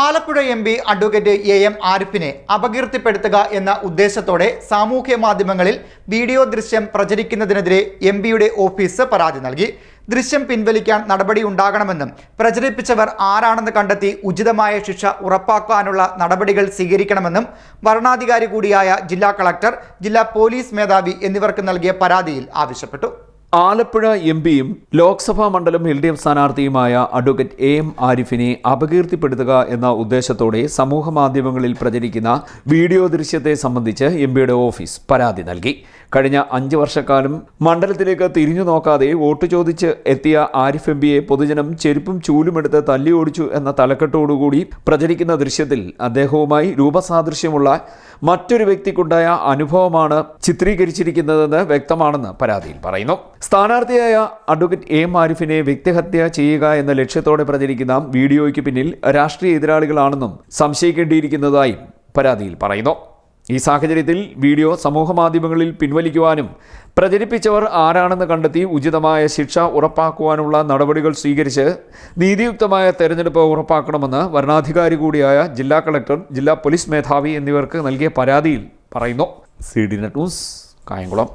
Alappuzha M P advocate A M ആരിഫിനെ അപകീർത്തിപ്പെടുത്തുക എന്ന ഉദ്ദേശത്തോടെ സാമൂഹ്യ മാധ്യമങ്ങളിൽ വീഡിയോ ദൃശ്യം പ്രചരിക്കുന്നതിനെതിരെ എം പിയുടെ ഓഫീസ് പരാതി നൽകി. ദൃശ്യം പിൻവലിക്കാൻ നടപടി ഉണ്ടാകണമെന്നും പ്രചരിപ്പിച്ചവർ ആരാണെന്ന് കണ്ടെത്തി ഉചിതമായ ശിക്ഷ ഉറപ്പാക്കാനുള്ള നടപടികൾ സ്വീകരിക്കണമെന്നും വരണാധികാരി കൂടിയായ ജില്ലാ കളക്ടർ ജില്ലാ പോലീസ് മേധാവി എന്നിവർക്ക് നൽകിയ പരാതിയിൽ ആവശ്യപ്പെട്ടു. ആലപ്പുഴ എം പിയും ലോക്സഭാ മണ്ഡലം എൽ ഡി എഫ് സ്ഥാനാർത്ഥിയുമായ അഡ്വക്കേറ്റ് എ എം ആരിഫിനെ അപകീർത്തിപ്പെടുത്തുക എന്ന ഉദ്ദേശത്തോടെ സമൂഹ മാധ്യമങ്ങളിൽ പ്രചരിക്കുന്ന വീഡിയോ ദൃശ്യത്തെ സംബന്ധിച്ച് എം പിയുടെ ഓഫീസ് പരാതി നൽകി. കഴിഞ്ഞ അഞ്ച് വർഷക്കാലം മണ്ഡലത്തിലേക്ക് തിരിഞ്ഞു നോക്കാതെ വോട്ട് ചോദിച്ച് എത്തിയ ആരിഫ് എം പിയെ പൊതുജനം ചെരുപ്പും ചൂലുമെടുത്ത് തല്ലി ഓടിച്ചു എന്ന തലക്കെട്ടോടുകൂടി പ്രചരിക്കുന്ന ദൃശ്യത്തിൽ അദ്ദേഹവുമായി രൂപസാദൃശ്യമുള്ള മറ്റൊരു വ്യക്തിക്കുണ്ടായ അനുഭവമാണ് ചിത്രീകരിച്ചിരിക്കുന്നതെന്ന് വ്യക്തമാണെന്ന് പരാതിയിൽ പറയുന്നു. സ്ഥാനാർത്ഥിയായ അഡ്വക്കേറ്റ് എ ആരിഫിനെ വ്യക്തിഹത്യ ചെയ്യുക എന്ന ലക്ഷ്യത്തോടെ പ്രചരിക്കുന്ന വീഡിയോയ്ക്ക് പിന്നിൽ രാഷ്ട്രീയ എതിരാളികളാണെന്നും സംശയിക്കേണ്ടിയിരിക്കുന്നതായും പരാതിയിൽ പറയുന്നു. ഈ സാഹചര്യത്തിൽ വീഡിയോ സമൂഹമാധ്യമങ്ങളിൽ പിൻവലിക്കുവാനും പ്രചരിപ്പിച്ചവർ ആരാണെന്ന് കണ്ടെത്തി ഉചിതമായ ശിക്ഷ ഉറപ്പാക്കുവാനുള്ള നടപടികൾ സ്വീകരിച്ച് നീതിയുക്തമായ തെരഞ്ഞെടുപ്പ് ഉറപ്പാക്കണമെന്ന് വരണാധികാരി കൂടിയായ ജില്ലാ കളക്ടർ ജില്ലാ പോലീസ് മേധാവി എന്നിവർക്ക് നൽകിയ പരാതിയിൽ പറയുന്നു. C D net news Kayamkulam.